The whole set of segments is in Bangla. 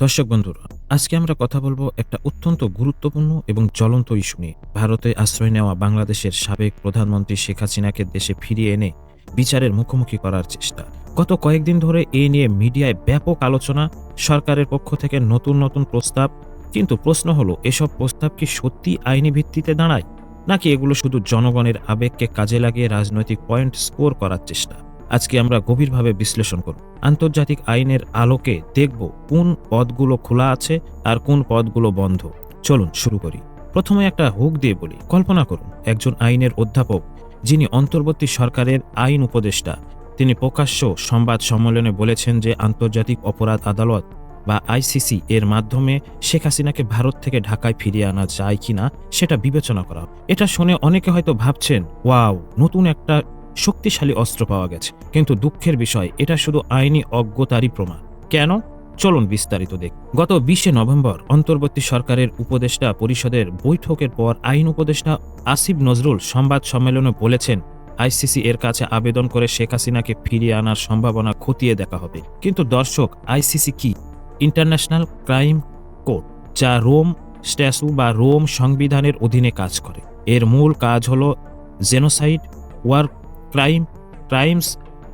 দর্শক বন্ধুরা, আজকে আমরা কথা বলব একটা অত্যন্ত গুরুত্বপূর্ণ এবং জ্বলন্ত ইস্যু নিয়ে। ভারতে আশ্রয় নেওয়া বাংলাদেশের সাবেক প্রধানমন্ত্রী শেখ হাসিনাকে দেশে ফিরিয়ে এনে বিচারের মুখোমুখি করার চেষ্টা। গত কয়েকদিন ধরে এই নিয়ে মিডিয়ায় ব্যাপক আলোচনা, সরকারের পক্ষ থেকে নতুন নতুন প্রস্তাব। কিন্তু প্রশ্ন হলো, এসব প্রস্তাব কি সত্যি আইনি ভিত্তিতে দাঁড়ায়? নাকি এগুলো শুধু জনগণের আবেগকে কাজে লাগিয়ে রাজনৈতিক পয়েন্ট স্কোর করার চেষ্টা? আজকে আমরা গভীরভাবে বিশ্লেষণ করব। আন্তর্জাতিক আইনের আলোকে দেখব কোন পদগুলো খোলা আছে আর কোন পদগুলো বন্ধ। চলুন শুরু করি। প্রথমে একটা হুক দিয়ে বলি। কল্পনা করুন, একজন আইনের অধ্যাপক, যিনি অন্তর্বর্তী সরকারের আইন উপদেষ্টা, তিনি প্রকাশ্য সংবাদ সম্মেলনে বলেছেন যে আন্তর্জাতিক অপরাধ আদালত বা আইসিসি এর মাধ্যমে শেখ হাসিনাকে ভারত থেকে ঢাকায় ফিরিয়ে আনা যায় কিনা সেটা বিবেচনা করা। এটা শুনে অনেকে হয়তো ভাবছেন, ওয়াও, নতুন একটা শক্তিশালী অস্ত্র পাওয়া গেছে। কিন্তু দুঃখের বিষয়, এটা শুধু আইনি অজ্ঞতারই প্রমাণ। কেন? চলুন বিস্তারিত দেখ। গত বিশে নভেম্বর অন্তর্বর্তী সরকারের উপদেষ্টা পরিষদের বৈঠকের পর আইন উপদেষ্টা আসিফ নজরুল সংবাদ সম্মেলনে বলেছেন, আইসিসি এর কাছে আবেদন করে শেখ হাসিনাকে ফিরিয়ে আনার সম্ভাবনা খতিয়ে দেখা হবে। কিন্তু দর্শক, আইসিসি কি? ইন্টারন্যাশনাল ক্রাইম কোর্ট, যা রোম স্ট্যাচু বা রোম সংবিধানের অধীনে কাজ করে। এর মূল কাজ হল genocide war crime, crimes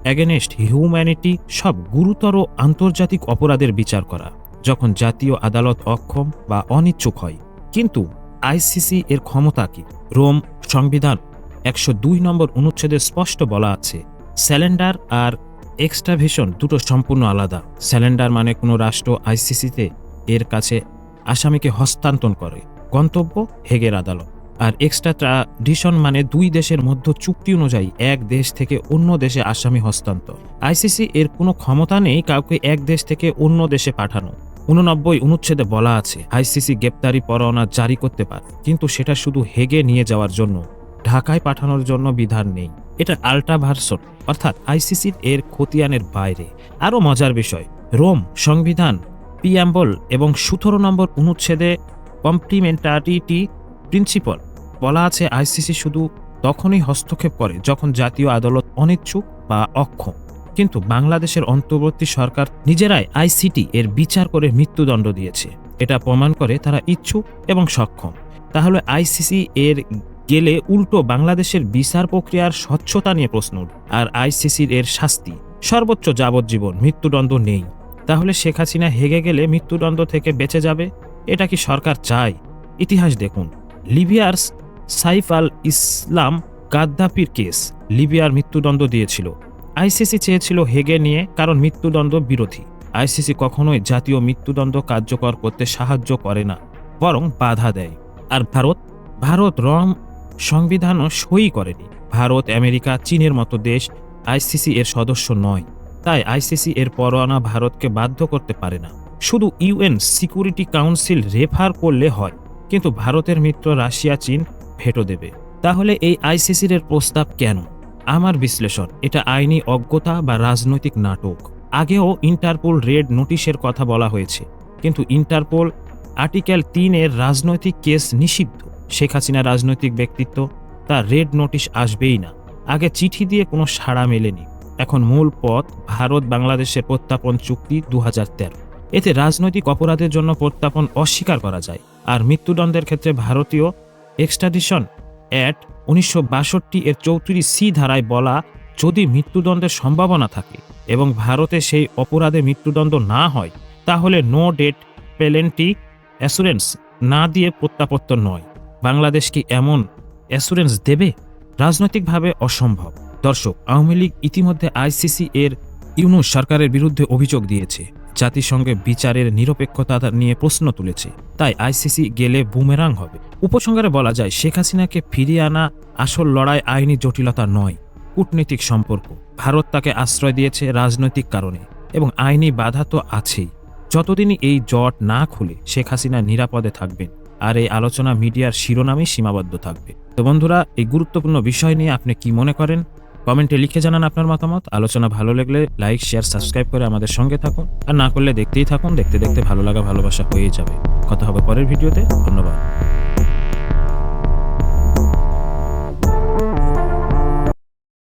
against humanity সব গুরুতর আন্তর্জাতিক অপরাধের বিচার করা, যখন জাতীয় আদালত অক্ষম বা অনিচ্ছুক হয়। কিন্তু আইসিসি এর ক্ষমতা কি? রোম সংবিধান একশো দুই নম্বর অনুচ্ছেদে স্পষ্ট বলা আছে, স্যালেন্ডার আর এক্সট্রাভিশন দুটো সম্পূর্ণ আলাদা। স্যালেন্ডার মানে কোনো রাষ্ট্র আইসিসিতে এর কাছে আসামিকে হস্তান্তর করে। গন্তব্য, হেগের আদালত। আর এক্সট্রা ট্রাডিশন মানে দুই দেশের মধ্যে চুক্তি অনুযায়ী এক দেশ থেকে অন্য দেশে আসামি হস্তান্তর। আইসিসি এর কোনো ক্ষমতা নেই কাউকে এক দেশ থেকে অন্য দেশে পাঠানো। উননব্বই অনুচ্ছেদে বলা আছে আইসিসি গ্রেপ্তারি পরোয়ানা জারি করতে পারে, কিন্তু সেটা শুধু হেগে নিয়ে যাওয়ার জন্য, ঢাকায় পাঠানোর জন্য বিধান নেই। এটা আল্ট্রা ভার্সন, অর্থাৎ আইসিসির এর খতিয়ানের বাইরে। আরও মজার বিষয়, রোম সংবিধান পিয়াম্বল এবং সতেরো নম্বর অনুচ্ছেদে কমপ্লিমেন্টারিটি প্রিন্সিপাল বলা আছে, আইসিসি শুধু তখনই হস্তক্ষেপ করে যখন জাতীয় আদালত অনিচ্ছুক বা অক্ষম। কিন্তু বাংলাদেশের অন্তর্বর্তী সরকার নিজেরাই আইসিটি এর বিচার করে মৃত্যুদণ্ড দিয়েছে। এটা প্রমাণ করে তারা ইচ্ছুক এবং সক্ষম। তাহলে আইসিসি এর গেলে উল্টো বাংলাদেশের বিচার প্রক্রিয়ার স্বচ্ছতা নিয়ে প্রশ্ন উঠবে। আর আইসিসির এর শাস্তি? সর্বোচ্চ যাবজ্জীবন, মৃত্যুদণ্ড নেই। তাহলে শেখ হাসিনা হেগে গেলে মৃত্যুদণ্ড থেকে বেঁচে যাবে? এটা কি সরকার চায়? ইতিহাস দেখুন। লিবিয়ার সাইফ আল ইসলাম গাদ্দাফির কেস, লিবিয়ার মৃত্যুদণ্ড দিয়েছিল। আইসিসি চেয়েছিল হেগে নিয়ে কারণ মৃত্যুদণ্ড বিরোধী। আইসিসি কখনোই জাতীয় মৃত্যুদণ্ড কার্যকর করতে সাহায্য করে না, বরং বাধা দেয়। আর ভারত? ভারত রম সংবিধানও সই করেনি। ভারত, আমেরিকা, চীনের মতো দেশ আইসিসি এর সদস্য নয়। তাই আইসিসি এর পরোয়ানা ভারতকে বাধ্য করতে পারে না। শুধু ইউএন সিকিউরিটি কাউন্সিল রেফার করলে হয়, কিন্তু ভারতের মিত্র রাশিয়া, চীন ভেটো দেবে। তাহলে এই আইসিসির এর প্রস্তাব কেন? আমার বিশ্লেষণ, এটা আইনি অজ্ঞতা বা রাজনৈতিক নাটক। আগেও ইন্টারপোল রেড নোটিশের কথা বলা হয়েছে। কিন্তু ইন্টারপোল আর্টিকেল তিনের রাজনৈতিক কেস নিষিদ্ধ। শেখ হাসিনা রাজনৈতিক ব্যক্তিত্ব, তার রেড নোটিশ আসবেই না। আগে চিঠি দিয়ে কোনো সাড়া মেলেনি। এখন মূল পথ ভারত বাংলাদেশের প্রত্যাপন চুক্তি দু হাজার তেরো। এতে রাজনৈতিক অপরাধের জন্য প্রত্যাপন অস্বীকার করা যায়। আর মৃত্যুদণ্ডের ক্ষেত্রে ভারতীয় এক্সট্রাডিশন অ্যাট উনিশশো বাষট্টি এর চৌত্রিশ সি ধারায় বলা যদি মৃত্যুদণ্ডের সম্ভাবনা থাকে এবং ভারতে সেই অপরাধে মৃত্যুদণ্ড না হয়, তাহলে নো ডেট পেলেন্টি অ্যাসুরেন্স না দিয়ে প্রত্যাপত্তন নয়। বাংলাদেশ কি এমন অ্যাসুরেন্স দেবে? রাজনৈতিকভাবে অসম্ভব। দর্শক, আওয়ামী লীগ ইতিমধ্যে আইসিসি এর ইউনুস সরকারের বিরুদ্ধে অভিযোগ দিয়েছে। জাতিসংঘে বিচারের নিরপেক্ষতা নিয়ে প্রশ্ন তুলেছে। তাই আইসিসি গেলে বুমেরাং হবে। উপসংহারে বলা যায়, শেখ হাসিনাকে ফিরিয়ে আনা আসল লড়াই আইনি জটিলতা নয়, কূটনৈতিক সম্পর্ক। ভারত তাকে আশ্রয় দিয়েছে রাজনৈতিক কারণে এবং আইনি বাধা তো আছেই। যতদিনই এই জট না খুলে, শেখ হাসিনা নিরাপদে থাকবেন আর এই আলোচনা মিডিয়ার শিরোনামেই সীমাবদ্ধ থাকবে। তো বন্ধুরা, এই গুরুত্বপূর্ণ বিষয় নিয়ে আপনি কি মনে করেন? কমেন্টে লিখে জানান আপনার মতামত। আলোচনা ভালো লাগলে লাইক, শেয়ার, সাবস্ক্রাইব করে আমাদের সঙ্গে থাকুন। আর না করলে দেখতেই থাকুন। দেখতে দেখতে ভালো লাগা, ভালোবাসা হয়ে যাবে। কথা হবে পরের ভিডিওতে। ধন্যবাদ।